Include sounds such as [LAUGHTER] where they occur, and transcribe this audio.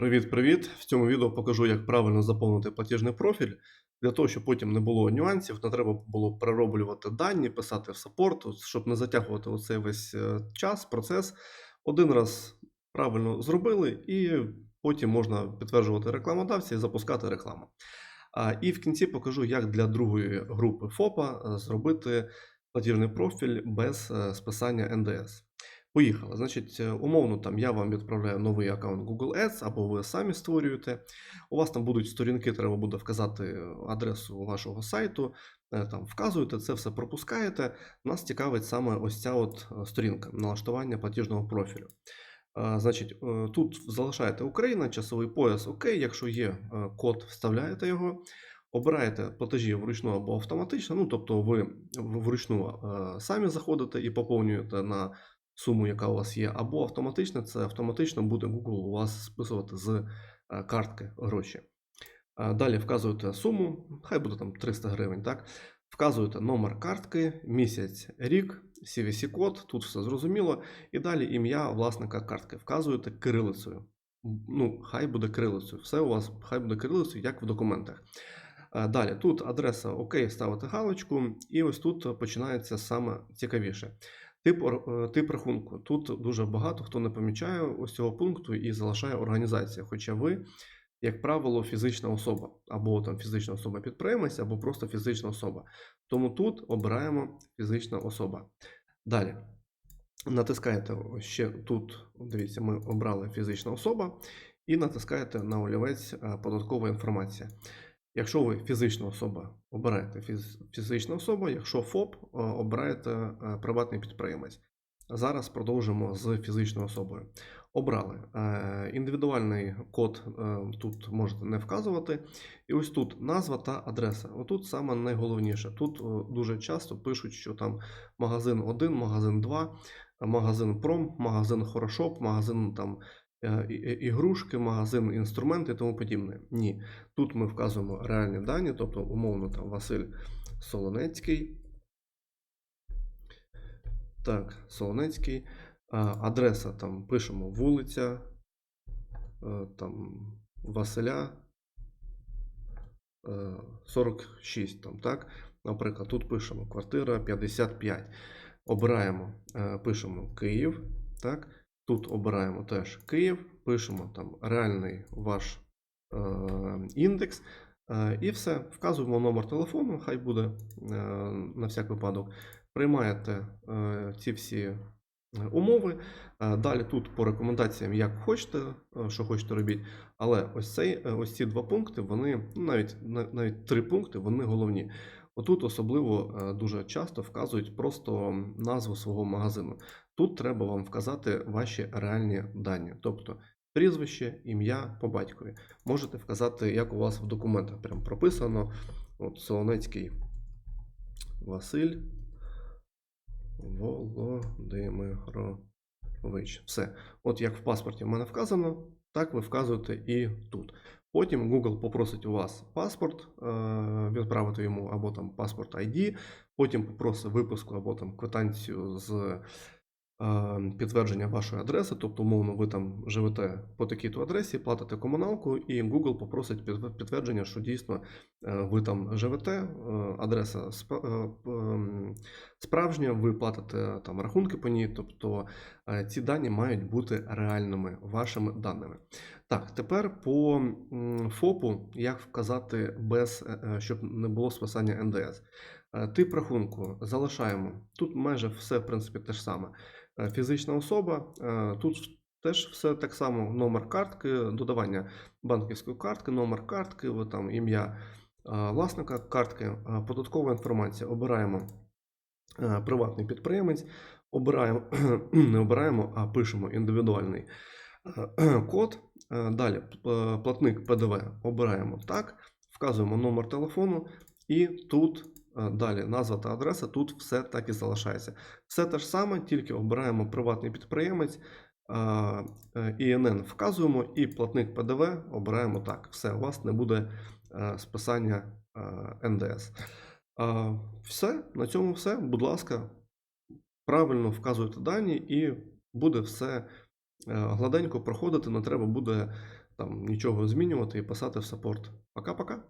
Привіт-привіт! В цьому відео покажу, як правильно заповнити платіжний профіль. Для того, щоб потім не було нюансів, не треба було перероблювати дані, писати в саппорт, щоб не затягувати оцей весь е, час, процес. Один раз правильно зробили, і потім можна підтверджувати рекламодавця і запускати рекламу. І в кінці покажу, як для другої групи ФОПа е, зробити платіжний профіль без е, списання НДС. Поїхали. Значить, е, умовно, там я вам відправляю новий аккаунт Google Ads, або ви самі створюєте. У вас там будуть сторінки, треба буде вказати адресу вашого сайту. е, Там вказуєте, це все пропускаєте. Нас цікавить саме ось ця от е, сторінка налаштування платіжного профілю. Значить, тут залишаєте Україна, часовий пояс ОК. Якщо є код, вставляєте його. Обираєте платежі вручну або автоматично. Ну, тобто, ви вручну самі заходите і поповнюєте на суму, яка у вас є, або автоматично, це автоматично буде Google у вас списувати з е, картки гроші. Е, Далі вказуєте суму, хай буде там 300 гривень, так? Вказуєте номер картки, місяць, рік, CVC-код, тут все зрозуміло. І далі ім'я власника картки. Вказуєте кирилицею. Ну, хай буде кирилицею. Все у вас хай буде кирилицею, як в документах. Е, Далі тут адреса ОК, ставите галочку, і ось тут починається саме цікавіше. Тип, е, тип рахунку. Тут дуже багато хто не помічає ось цього пункту і залишає організація. Хоча ви, як правило, фізична особа, або там фізична особа підприємець, або просто фізична особа. Тому тут обираємо фізична особа. Далі. Натискаєте ще тут, дивіться, ми обрали фізична особа, і натискаєте на олівець е, податкова інформація. Якщо ви фізична особа, обираєте фіз- фізична особа, якщо ФОП, е, обираєте е, приватний підприємець. Зараз продовжимо з фізичною особою. Обрали Е, індивідуальний код тут можете не вказувати. І ось тут назва та адреса. Отут саме найголовніше. Тут дуже часто пишуть, що там магазин 1, магазин 2, магазин Пром, магазин Хорошоп, магазин там ігрушки, магазин інструменти і тому подібне. Ні. Тут ми вказуємо реальні дані, тобто умовно там Василь Солонецький. Так, Солонецький. Адреса там пишемо вулиця, е, там Василя е, 46, там, так? Наприклад, тут пишемо квартира 55. Обираємо, е, пишемо Київ. Так? Тут обираємо теж Київ, пишемо там реальний ваш е, індекс. е, І все, вказуємо номер телефону, хай буде е, на всяк випадок. Приймаєте е, ці всі е, умови. Е, Далі тут по рекомендаціям, як хочете, е, що хочете робіть. Але ось цей, е, ось ці два пункти, вони навіть навіть три пункти, вони головні. Отут особливо е, дуже часто вказують просто назву свого магазину. Тут треба вам вказати ваші реальні дані, тобто прізвище, ім'я по батькові. Можете вказати, як у вас в документах прям прописано. От Солонецький Василь Володимирович. Все. От як в паспорті в мене вказано, так ви вказуєте і тут. Потім Google попросить у вас паспорт, е, відправити йому або там паспорт ID, потім попросить виписку або там квитанцію з підтвердження вашої адреси, тобто, умовно, ви там живете по такій-то адресі, платите комуналку, і Google попросить підтвердження, що дійсно е, ви там живете, е, адреса е, справжня, ви платите там рахунки по ній, тобто е, ці дані мають бути реальними вашими даними. Так, тепер по ФОПу, як вказати без, е, е, щоб не було списання НДС. Е, Тип рахунку залишаємо. Тут майже все, в принципі, те ж саме. Е, Фізична особа, е, тут теж все так само. Номер картки, додавання банківської картки, номер картки, там ім'я е, власника картки, податкова інформація. Обираємо приватний підприємець, обираємо, [CLEARS THROAT] не обираємо, а пишемо індивідуальний [CLEARS THROAT] код. Далі платник ПДВ обираємо так, вказуємо номер телефону, і тут далі назва та адреса, тут все так і залишається. Все те ж саме, тільки обираємо приватний підприємець, е, е, ІНН вказуємо, і платник ПДВ обираємо так. Все, у вас не буде е, списання е, НДС. Е, Все, на цьому все. Будь ласка, правильно вказуйте дані, і буде все Е, Гладенько проходити, не треба буде там нічого змінювати і писати в саппорт. Пока-пока.